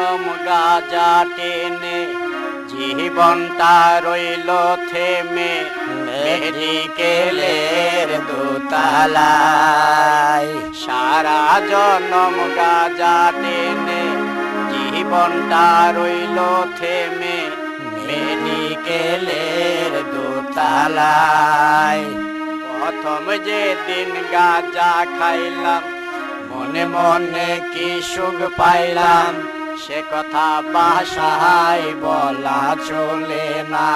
জনম গাজা টেনে, জীবনটা রইল থেমে। মেডিকেলের দোতালায়, সারা জনম গাজা টেনে, জীবনটা রইল থেমে। মেডিকেলের দোতালায়, প্রথম যে দিন গাজা খাইলাম, মনে মনে কি সুখ পাইলাম। সে কথা বাসায় বলা চলে না।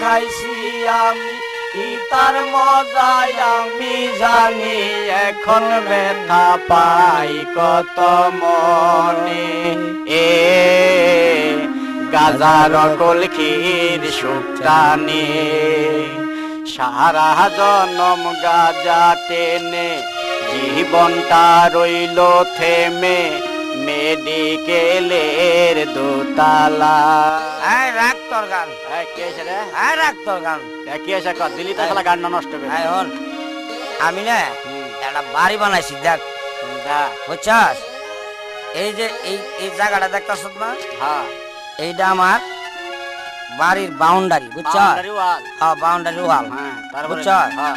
খাইছি আমি তার মজায় আমি জানি, এখন ব্যথা পাই কত মনে। এ গাজার কলখির নিয়ে সারা জনম গাজা টেনে জীবনটা রইল থেমে মেডিকেলের দোতালা। আয় রাখ তোর গান। এই, কে এসে রে? আয় রাখ তোর গান। কি এসে কর? দিলি তো খেলা গানটা নষ্ট করে। আয় হন আমি না একটা বাড়ি বানাইছি দেখ। বুঝছস? এই যে এই এই জায়গাটা দেখতাছ না? হ্যাঁ, এইটা আমার বাড়ির বাউন্ডারি বুঝছস? Boundary wall, হ্যাঁ বাউন্ডারি ওয়াল হ্যাঁ, বুঝছস? হ্যাঁ,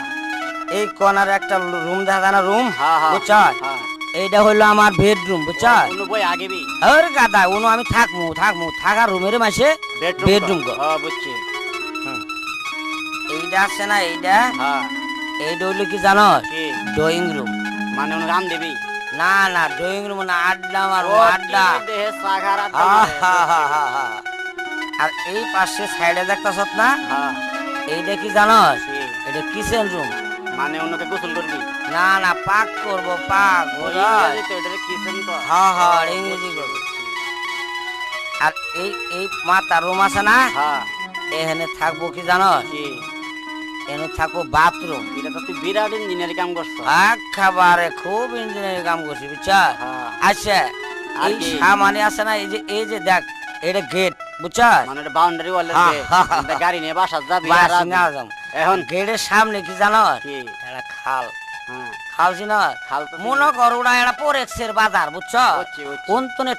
এই কর্নারে একটা রুম দেখা না? রুম? হ্যাঁ, হ্যাঁ, বুঝছস হ্যাঁ। এইটা হইল আমার বেডরুম কোনো বই গাদা উনো আমি থাকমু থাকমু। থাকার রুমের মাসে Bedroom কর। বুঝছি। এইটা আছে না এইটা? এইটা হইল কি জানো? ড্রয়িং রুম মানে গান দিবি? না না ড্রয়িং রুম না আড্ডা আড্ডা। আড্ডা মারে। হা। আর এই পাশে সাইডে দেখতাছ না? এইটা কি জানোস? কি? এটা কিচেন রুম মানে ওনাকে গোসল করবি না না পাক করব পাক। হ্যাঁ হ্যাঁ ইংরেজি করব আর এই এই মাতা রুম আছে না হ্যাঁ, এখানে থাকব কি জানোস কি? এখানে থাকব বাথরুম এটা তো তুই বিরাট ইঞ্জিনিয়ারিং কাম করছ খাবারে খুব ইঞ্জিনিয়ারিং কাম করছি বুঝছ হ্যাঁ, আচ্ছা আর এই? সামানে আছে না এই যে এই যে দেখ এটা গেট বুঝছ মানে বাউন্ডারি হ্যাঁ। এটা গাড়ি নিয়ে বাসা যাবি। না যাম। এখন? গেটের সামনে কি জানো? একটা খাল। হ্যাঁ। খাল মনে কর পরেক্সের বাজার বুঝছ?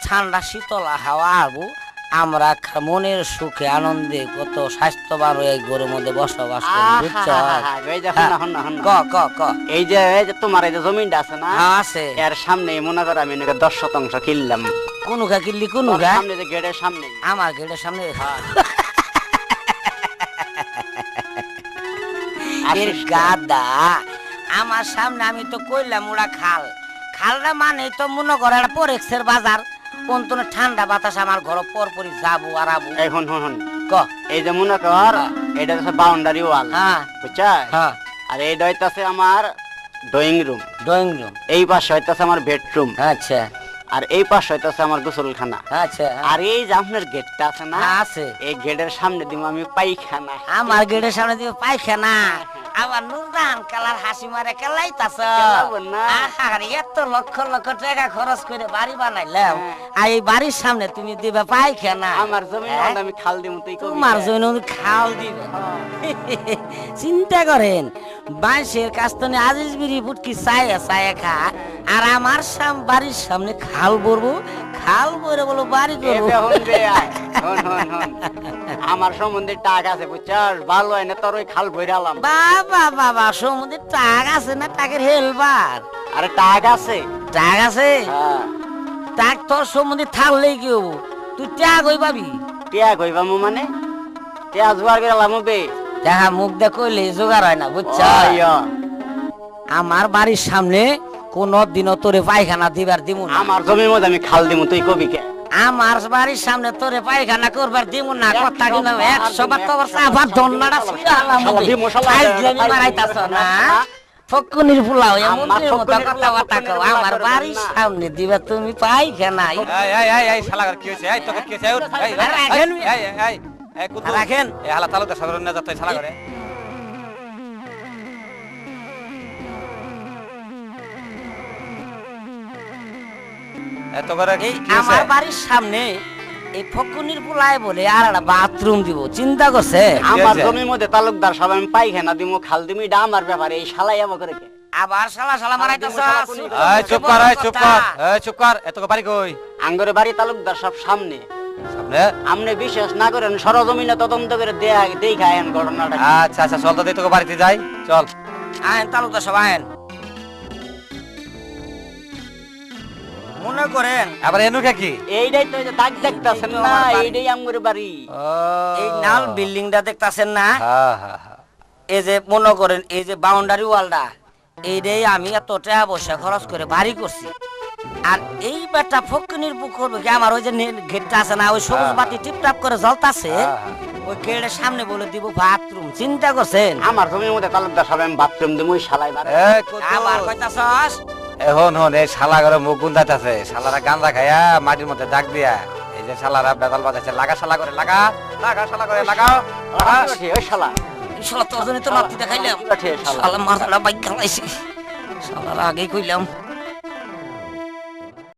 ঠান্ডা শীতল হাওয়া আবু। আমরা মনের সুখে আনন্দে কত স্বাস্থ্যবান হয়ে এই ঘরের মধ্যে বসবাস করি বুঝছ? এই যে হন না, হন না, হন না। ক ক। ক এই যে এই যে তোমার এই যে জমিনটা আছে না? হ্যাঁ আছে। এর সামনে মনে করো আমি দশ শতাংশ কিনলাম। কোনুকা কিনলি কোনুকা সামনে যে গেটের সামনে। আমার গেটের সামনে। গাদা আমার সামনে আমি তো কইলাম ওরা খাল। খালটা মানে তো মনে করে একটা পরেক্সের বাজার। অন্তনে ঠান্ডা বাতাস আমার ঘর পরপরই যাব আর আবো এই হন ক? এই যে মনে কর হ্যাঁ। এটা হচ্ছে বাউন্ডারি ওয়াল হ্যাঁ। বুঝছ হ্যাঁ। আর এই হইতাছে আমার ড্রয়িং রুম ড্রয়িং রুম এই পাশে হইতাছে আমার বেডরুম আচ্ছা। আর এই পাশে হইতাছে আমার গোসলখানা। আচ্ছা আর এই যে আপনার গেটটা আছে না হ্যাঁ, আছে। এই গেটের সামনে দিব আমি পাইখানা আমার গেটের সামনে দিবে পায়খানা। আবার নুরদান কালার হাসি মারে কেলাইতাছ। আহারে এত লক্ষ লক্ষ টাকা খরচ করে বাড়ি বানাইলাম। হ্যাঁ। আর এই বাড়ির সামনে তুমি দিবে পায়খানা। আমার জমি হ্যাঁ? আমি খাল দিব তুই কবি তোমার জন্য খাল দিবে। চিন্তা করেন বাঁশের থেকে আজিজ বিড়ি ফুটকি চায়ে চায়ে খা। আর আমার সাম বাড়ির সামনে খাল ভরবো। খাল ভরে বলো বাড়ি করব। আমার সম্বন্ধে টাক আছে বুঝছস? ভালো হয় না তোর ওই খাল ভইরালাম বাবা বাবা সমুদ্রের টাক আছে না টাকের হেলবার? আরে টাক আছে। টাক আছে? হ্যাঁ। টাক তোর সমুদ্রে থাকলেই কি হব? তুই টাক হই পাবি? টিয়া কইবা মু মানে? টিয়া জোয়ার গেলাম বে দেখা মুখ কইলে জোগাড় হয় না বুঝছ। আমার বাড়ির সামনে কোন দিনও তোরে পায়খানা দিবার দিব না। আমার জমির মধ্যে আমি খাল দিমু তুই কবি কে? আমার বাড়ির সামনে তোরে পায়খানা করবার দিব না কথা কিন্তু একশো বার দিবো, তোর একশো চাপা বার ধন্নাটা দিবো, ছুঁয়ে আলাম শালা দিবো, শালা আইজলামি দিবো, মারাইতাছ না হ্যাঁ? ফকুনির কথা বার্তা কও আমার বাড়ির সামনে দিবা তুমি পায়খানা এই এই এই এই শালাগার কি হইছে এই তোকে কি হইছে এই উঠ, এই আরে রাখেন। এই এই এই এই কুদ্দুস, রাখেন। এই হালা তালুকদার সাগরের না যাতে শালাগারে এত করে কি আমার বাড়ির সামনে এই ফকুনির ফুলায় বলে আর একটা বাথরুম দিব চিন্তা করছে? আমার জমির মধ্যে তালুকদার সব আমি পাইখানা দিব খাল এটা আমার ব্যাপার এই শালাই আমার করে আবার শালা শালা মারাইতেছ এই চুপ কর এই চুপ কর এই চুপ কর এত বাড়ি কই? আঙ্গরে বাড়ি তালুকদার সব সামনে। সামনে? আপনি বিশ্বাস না করেন সরজমিনে তদন্ত করে দেয়া দেখায়েন ঘটনাটা। আচ্ছা আচ্ছা চল তো তোকে বাড়িতে যাই চল। আইন তালুকদার সব আইন মনে করেন? আবার এনুকে কি? এইটাই তো দাগ দেখতেছেন না এইটাই বাড়ি। এই নাল বিল্ডিংটা দেখতাছেন না। এই যে মনে করেন এই যে বাউন্ডারি ওয়ালটা এইটাই আমি এত টাকা পয়সা খরচ করে বাড়ি করছি। আর এই বেটা ফকিনির বুক করবে কি আমার ওই যে গেটটা আছে না ওই সবুজ বাতি টিপটাপ করে জ্বলতাছে। ওই গেটের সামনে বলে দিব বাথরুম চিন্তা করছেন? আমার জমির মধ্যে তালুকদার আমি বাথরুম দিব ওই শালাই বাড়ি আবার কইতাছস? এ হন এই শালা ঘরে মুখ গুন্দাইতেছে। শালারা গান্দা খাইয়া মাটির মধ্যে দাগ দিয়া এই যে শালারা বেদাল বাজাচ্ছে লাগা শালা করে লাগা লাগা শালা করে লাগাও। লাগা। ওই শালা। শালা তোর জন্য তো লাত্তি দেখাইলাম। শালা? মারা মাথাটা বাইক খালাইছি। শালারা আগেই কইলাম